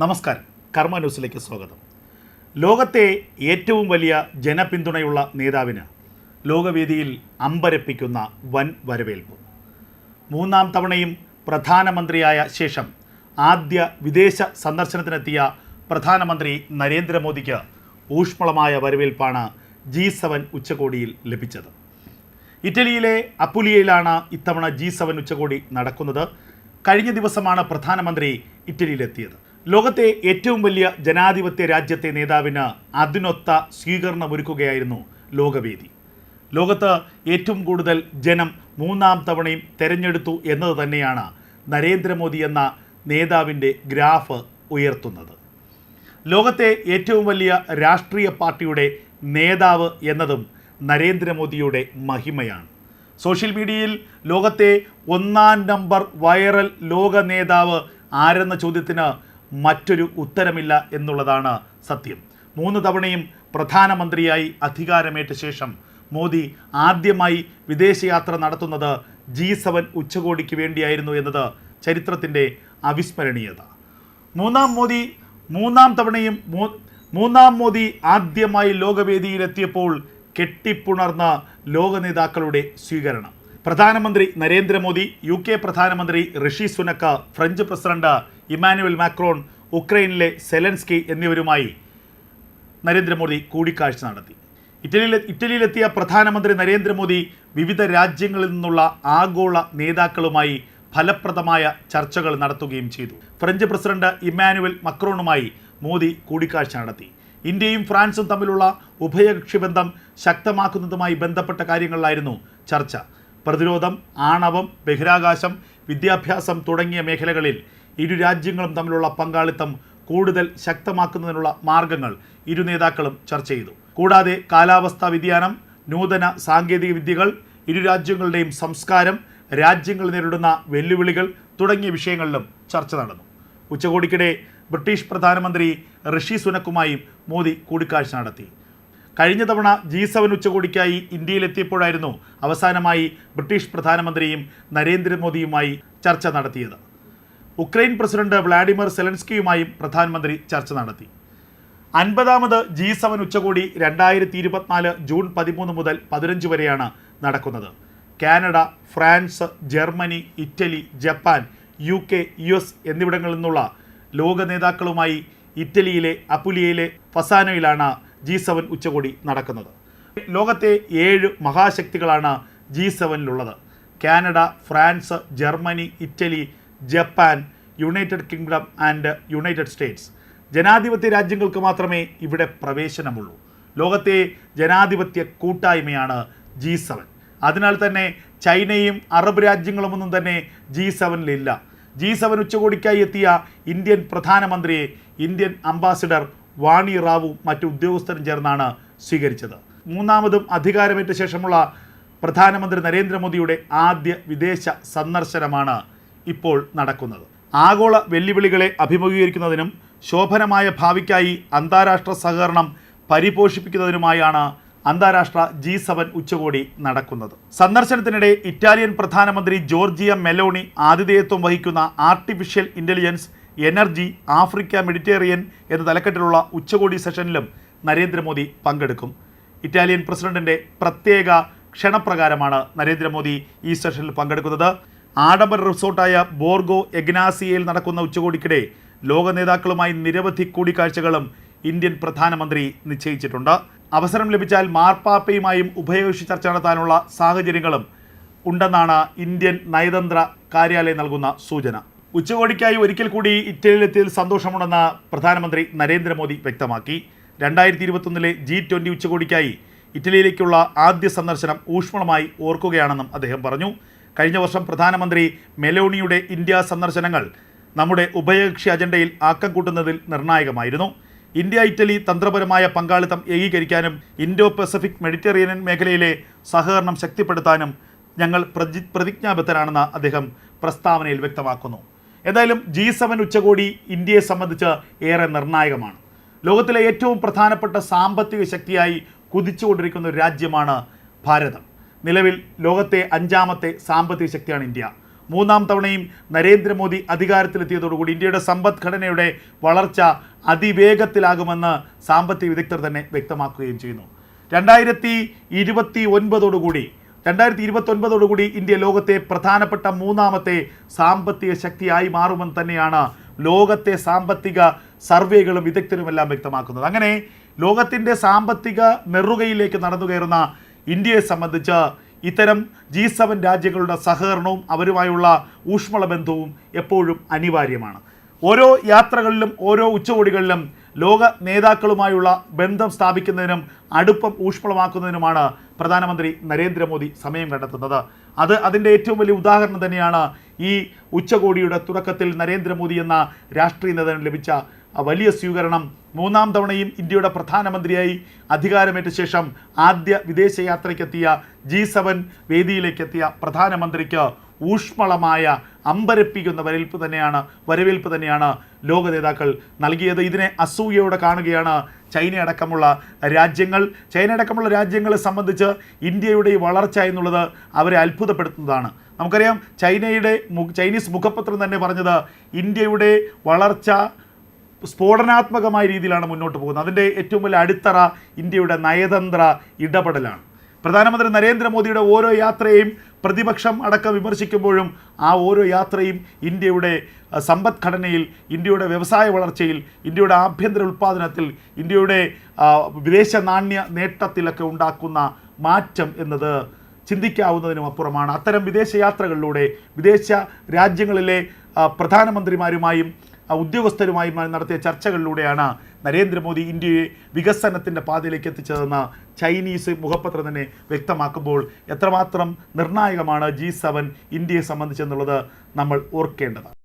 നമസ്കാരം. കർമ്മ ന്യൂസിലേക്ക് സ്വാഗതം. ലോകത്തെ ഏറ്റവും വലിയ ജനപിന്തുണയുള്ള നേതാവിന് ലോകവേദിയിൽ അമ്പരപ്പിക്കുന്ന വൻ വരവേൽപ്പ്. മൂന്നാം തവണയും പ്രധാനമന്ത്രിയായ ശേഷം ആദ്യ വിദേശ സന്ദർശനത്തിനെത്തിയ പ്രധാനമന്ത്രി നരേന്ദ്രമോദിക്ക് ഊഷ്മളമായ വരവേൽപ്പാണ് ജി സെവൻ ഉച്ചകോടിയിൽ ലഭിച്ചത്. ഇറ്റലിയിലെ അപ്പുലിയയിലാണ് ഇത്തവണ ജി സെവൻ ഉച്ചകോടി നടക്കുന്നത്. കഴിഞ്ഞ ദിവസമാണ് പ്രധാനമന്ത്രി ഇറ്റലിയിലെത്തിയത്. ലോകത്തെ ഏറ്റവും വലിയ ജനാധിപത്യ രാജ്യത്തെ നേതാവിന് അതിനൊത്ത സ്വീകരണമൊരുക്കുകയായിരുന്നു ലോകവേദി. ലോകത്ത് ഏറ്റവും കൂടുതൽ ജനം മൂന്നാം തവണയും തെരഞ്ഞെടുത്തു എന്നത് തന്നെയാണ് നരേന്ദ്രമോദി എന്ന നേതാവിന്റെ ഗ്രാഫ് ഉയർത്തുന്നത്. ലോകത്തെ ഏറ്റവും വലിയ രാഷ്ട്രീയ പാർട്ടിയുടെ നേതാവ് എന്നതും നരേന്ദ്രമോദിയുടെ മഹിമയാണ്. സോഷ്യൽ മീഡിയയിൽ ലോകത്തെ ഒന്നാം നമ്പർ വൈറൽ ലോക നേതാവ് ആരെന്ന ചോദ്യത്തിന് മറ്റൊരു ഉത്തരമില്ല എന്നുള്ളതാണ് സത്യം. മൂന്ന് തവണയും പ്രധാനമന്ത്രിയായി അധികാരമേറ്റ ശേഷം മോദി ആദ്യമായി വിദേശയാത്ര നടത്തുന്നത് ജി സെവൻ ഉച്ചകോടിക്ക് വേണ്ടിയായിരുന്നു എന്നത് ചരിത്രത്തിന്റെ അവിസ്മരണീയത. മൂന്നാം മോദി മൂന്നാം തവണയും മൂന്നാം മോദി ആദ്യമായി ലോകവേദിയിലെത്തിയപ്പോൾ കെട്ടിപ്പുണർന്ന ലോക നേതാക്കളുടെ സ്വീകരണം. പ്രധാനമന്ത്രി നരേന്ദ്രമോദി യു കെ പ്രധാനമന്ത്രി Rishi Sunak French president Emmanuel Macron ഉക്രൈനിലെ Zelensky എന്നിവരുമായി നരേന്ദ്രമോദി കൂടിക്കാഴ്ച നടത്തി. ഇറ്റലിയിലെ ഇറ്റലിയിലെത്തിയ പ്രധാനമന്ത്രി നരേന്ദ്രമോദി വിവിധ രാജ്യങ്ങളിൽ നിന്നുള്ള ആഗോള നേതാക്കളുമായി ഫലപ്രദമായ ചർച്ചകൾ നടത്തുകയും ചെയ്തു. ഫ്രഞ്ച് പ്രസിഡന്റ് ഇമ്മാനുവൽ മക്രോണുമായി മോദി കൂടിക്കാഴ്ച നടത്തി. ഇന്ത്യയും ഫ്രാൻസും തമ്മിലുള്ള ഉഭയകക്ഷി ബന്ധം ശക്തമാക്കുന്നതുമായി ബന്ധപ്പെട്ട കാര്യങ്ങളിലായിരുന്നു ചർച്ച. പ്രതിരോധം ആണവം ബഹിരാകാശം വിദ്യാഭ്യാസം തുടങ്ങിയ മേഖലകളിൽ ഇരു രാജ്യങ്ങളും തമ്മിലുള്ള പങ്കാളിത്തം കൂടുതൽ ശക്തമാക്കുന്നതിനുള്ള മാർഗങ്ങൾ ഇരു നേതാക്കളും ചർച്ച ചെയ്തു. കൂടാതെ കാലാവസ്ഥാ വ്യതിയാനം നൂതന സാങ്കേതിക വിദ്യകൾ ഇരു രാജ്യങ്ങളുടെയും സംസ്കാരം രാജ്യങ്ങൾ നേരിടുന്ന വെല്ലുവിളികൾ തുടങ്ങിയ വിഷയങ്ങളിലും ചർച്ച നടന്നു. ഉച്ചകോടിക്കിടെ ബ്രിട്ടീഷ് പ്രധാനമന്ത്രി ഋഷി സുനക്കുമായും മോദി കൂടിക്കാഴ്ച നടത്തി. കഴിഞ്ഞ തവണ ജി സെവൻ ഉച്ചകോടിക്കായി ഇന്ത്യയിലെത്തിയപ്പോഴായിരുന്നു അവസാനമായി ബ്രിട്ടീഷ് പ്രധാനമന്ത്രിയും നരേന്ദ്രമോദിയുമായി ചർച്ച നടത്തിയത്. ഉക്രൈൻ പ്രസിഡന്റ് വ്ളാഡിമിർ സെലൻസ്കിയുമായും പ്രധാനമന്ത്രി ചർച്ച നടത്തി. അൻപതാമത് ജി സെവൻ ഉച്ചകോടി രണ്ടായിരത്തി ഇരുപത്തിനാല് ജൂൺ പതിമൂന്ന് മുതൽ പതിനഞ്ച് വരെയാണ് നടക്കുന്നത്. Canada France Germany Italy Japan U K U S എന്നിവിടങ്ങളിൽ നിന്നുള്ള ലോക നേതാക്കളുമായി ഇറ്റലിയിലെ അപുലിയയിലെ ഫസാനോയിലാണ് ജി സെവൻ ഉച്ചകോടി നടക്കുന്നത്. ലോകത്തെ ഏഴ് മഹാശക്തികളാണ് G സെവനിലുള്ളത്. Canada France Germany Italy Japan United Kingdom and United States ജനാധിപത്യ രാജ്യങ്ങൾക്ക് മാത്രമേ ഇവിടെ പ്രവേശനമുള്ളൂ. ലോകത്തെ ജനാധിപത്യ കൂട്ടായ്മയാണ് ജി സെവൻ. അതിനാൽ തന്നെ ചൈനയും അറബ് രാജ്യങ്ങളുമൊന്നും തന്നെ ജി സെവനിലില്ല ജി സെവൻ ഉച്ചകോടിക്കായി എത്തിയ ഇന്ത്യൻ പ്രധാനമന്ത്രിയെ ഇന്ത്യൻ അംബാസിഡർ വാണി റാവു മറ്റു ഉദ്യോഗസ്ഥരും ചേർന്നാണ് സ്വീകരിച്ചത്. മൂന്നാമതും അധികാരമേറ്റ ശേഷമുള്ള പ്രധാനമന്ത്രി നരേന്ദ്രമോദിയുടെ ആദ്യ വിദേശ സന്ദർശനമാണ് ഇപ്പോൾ നടക്കുന്നത്. ആഗോള വെല്ലുവിളികളെ അഭിമുഖീകരിക്കുന്നതിനും ശോഭനമായ ഭാവിക്കായി അന്താരാഷ്ട്ര സഹകരണം പരിപോഷിപ്പിക്കുന്നതിനുമായാണ് അന്താരാഷ്ട്ര ജി സെവൻ ഉച്ചകോടി നടക്കുന്നത്. സന്ദർശനത്തിനിടെ ഇറ്റാലിയൻ പ്രധാനമന്ത്രി ജോർജിയ മെലോണി ആതിഥേയത്വം വഹിക്കുന്ന artificial intelligence energy Africa Mediterranean എന്ന തലക്കെട്ടിലുള്ള ഉച്ചകോടി സെഷനിലും നരേന്ദ്രമോദി പങ്കെടുക്കും. ഇറ്റാലിയൻ പ്രസിഡന്റിന്റെ പ്രത്യേക ക്ഷണപ്രകാരമാണ് നരേന്ദ്രമോദി ഈ സെഷനിൽ പങ്കെടുക്കുന്നത്. ആഡംബര റിസോർട്ടായ ബോർഗോ എഗ്നാസിയയിൽ നടക്കുന്ന ഉച്ചകോടിക്കിടെ ലോക നേതാക്കളുമായി നിരവധി കൂടിക്കാഴ്ചകളും ഇന്ത്യൻ പ്രധാനമന്ത്രി നിശ്ചയിച്ചിട്ടുണ്ട്. അവസരം ലഭിച്ചാൽ മാർപ്പാപ്പയുമായും ഉഭയകക്ഷി ചർച്ച നടത്താനുള്ള സാഹചര്യങ്ങളും ഉണ്ടെന്നാണ് ഇന്ത്യൻ നയതന്ത്ര കാര്യാലയം നൽകുന്ന സൂചന. ഉച്ചകോടിക്കായി ഒരിക്കൽ കൂടി ഇറ്റലിയിലെത്തിയതിൽ സന്തോഷമുണ്ടെന്ന് പ്രധാനമന്ത്രി നരേന്ദ്രമോദി വ്യക്തമാക്കി. രണ്ടായിരത്തി ഇരുപത്തൊന്നിലെ ജി ട്വന്റി ഉച്ചകോടിക്കായി ഇറ്റലിയിലേക്കുള്ള ആദ്യ സന്ദർശനം ഊഷ്മളമായി ഓർക്കുകയാണെന്നും അദ്ദേഹം പറഞ്ഞു. കഴിഞ്ഞ വർഷം പ്രധാനമന്ത്രി മെലോണിയുടെ ഇന്ത്യ സന്ദർശനങ്ങൾ നമ്മുടെ ഉഭയകക്ഷി അജണ്ടയിൽ ആക്കം കൂട്ടുന്നതിൽ നിർണായകമായിരുന്നു. ഇന്ത്യ ഇറ്റലി തന്ത്രപരമായ പങ്കാളിത്തം ഏകീകരിക്കാനും ഇൻഡോ പസഫിക് മെഡിറ്ററേനിയൻ മേഖലയിലെ സഹകരണം ശക്തിപ്പെടുത്താനും ഞങ്ങൾ പ്രതി പ്രതിജ്ഞാബദ്ധരാണെന്ന് അദ്ദേഹം പ്രസ്താവനയിൽ വ്യക്തമാക്കുന്നു. എന്തായാലും ജി സെവൻ ഉച്ചകോടി ഇന്ത്യയെ സംബന്ധിച്ച് ഏറെ നിർണായകമാണ്. ലോകത്തിലെ ഏറ്റവും പ്രധാനപ്പെട്ട സാമ്പത്തിക ശക്തിയായി കുതിച്ചുകൊണ്ടിരിക്കുന്ന ഒരു രാജ്യമാണ് ഭാരതം. നിലവിൽ ലോകത്തെ അഞ്ചാമത്തെ സാമ്പത്തിക ശക്തിയാണ് ഇന്ത്യ. മൂന്നാം തവണയും നരേന്ദ്രമോദി അധികാരത്തിലെത്തിയതോടുകൂടി ഇന്ത്യയുടെ സമ്പദ്ഘടനയുടെ വളർച്ച അതിവേഗത്തിലാകുമെന്ന് സാമ്പത്തിക വിദഗ്ധർ തന്നെ വ്യക്തമാക്കുകയും ചെയ്യുന്നു. രണ്ടായിരത്തി ഇരുപത്തി ഒൻപതോടുകൂടി രണ്ടായിരത്തി ഇരുപത്തി ഒൻപതോടുകൂടി ഇന്ത്യ ലോകത്തെ പ്രധാനപ്പെട്ട മൂന്നാമത്തെ സാമ്പത്തിക ശക്തിയായി മാറുമെന്ന് തന്നെയാണ് ലോകത്തെ സാമ്പത്തിക സർവേകളും വിദഗ്ധരുമെല്ലാം വ്യക്തമാക്കുന്നത്. അങ്ങനെ ലോകത്തിന്റെ സാമ്പത്തിക നെറുകയിലേക്ക് നടന്നു കയറുന്ന ഇന്ത്യയെ സംബന്ധിച്ച് ഇത്തരം ജി സെവൻ രാജ്യങ്ങളുടെ സഹകരണവും അവരുമായുള്ള ഊഷ്മള ബന്ധവും എപ്പോഴും അനിവാര്യമാണ്. ഓരോ യാത്രകളിലും ഓരോ ഉച്ചകോടികളിലും ലോക നേതാക്കളുമായുള്ള ബന്ധം സ്ഥാപിക്കുന്നതിനും അടുപ്പം ഊഷ്മളമാക്കുന്നതിനുമാണ് പ്രധാനമന്ത്രി നരേന്ദ്രമോദി സമയം കണ്ടെത്തുന്നത്. അത് അതിന്റെ ഏറ്റവും വലിയ ഉദാഹരണം തന്നെയാണ് ഈ ഉച്ചകോടിയുടെ തുടക്കത്തിൽ നരേന്ദ്രമോദി എന്ന രാഷ്ട്രീയ നേതാവിന് ലഭിച്ച വലിയ സ്വീകരണം മൂന്നാം തവണയും ഇന്ത്യയുടെ പ്രധാനമന്ത്രിയായി അധികാരമേറ്റ ശേഷം ആദ്യ വിദേശയാത്രയ്ക്കെത്തിയ ജി സെവൻ വേദിയിലേക്കെത്തിയ പ്രധാനമന്ത്രിക്ക് ഊഷ്മളമായ അമ്പരപ്പിക്കുന്ന വരവേൽപ്പ് തന്നെയാണ് വരവേൽപ്പ് തന്നെയാണ് ലോക നേതാക്കൾ നൽകിയത്. ഇതിനെ അസൂയയോടെ കാണുകയാണ് ചൈന അടക്കമുള്ള രാജ്യങ്ങൾ. ചൈന അടക്കമുള്ള രാജ്യങ്ങളെ സംബന്ധിച്ച് ഇന്ത്യയുടെ ഈ വളർച്ച എന്നുള്ളത് അവരെ അത്ഭുതപ്പെടുത്തുന്നതാണ്. നമുക്കറിയാം ചൈനയുടെ ചൈനീസ് മുഖപത്രം തന്നെ പറഞ്ഞത് ഇന്ത്യയുടെ വളർച്ച സ്ഫോടനാത്മകമായ രീതിയിലാണ് മുന്നോട്ട് പോകുന്നത്. അതിന്റെ ഏറ്റവും വലിയ അടിത്തറ ഇന്ത്യയുടെ നയതന്ത്ര ഇടപെടലാണ്. പ്രധാനമന്ത്രി നരേന്ദ്രമോദിയുടെ ഓരോ യാത്രയും പ്രതിപക്ഷം അടക്കം വിമർശിക്കുമ്പോഴും ആ ഓരോ യാത്രയും ഇന്ത്യയുടെ സമ്പദ്ഘടനയിൽ ഇന്ത്യയുടെ വ്യവസായ വളർച്ചയിൽ ഇന്ത്യയുടെ ആഭ്യന്തര ഉൽപ്പാദനത്തിൽ ഇന്ത്യയുടെ വിദേശ നാണ്യ നേട്ടത്തിലൊക്കെ ഉണ്ടാക്കുന്ന മാറ്റം എന്നത് ചിന്തിക്കാവുന്നതിനും അപ്പുറമാണ്. അത്തരം വിദേശ യാത്രകളിലൂടെ വിദേശ രാജ്യങ്ങളിലെ പ്രധാനമന്ത്രിമാരുമായും ഉദ്യോഗസ്ഥരുമായും നടത്തിയ ചർച്ചകളിലൂടെയാണ് നരേന്ദ്രമോദി ഇന്ത്യയെ വികസനത്തിന്റെ പാതയിലേക്ക് എത്തിച്ചതെന്ന് ചൈനീസ് മുഖപത്രം തന്നെ വ്യക്തമാക്കുമ്പോൾ എത്രമാത്രം നിർണായകമാണ് ജി സെവൻ ഇന്ത്യയെ സംബന്ധിച്ചെന്നുള്ളത് നമ്മൾ ഓർക്കേണ്ടതാണ്.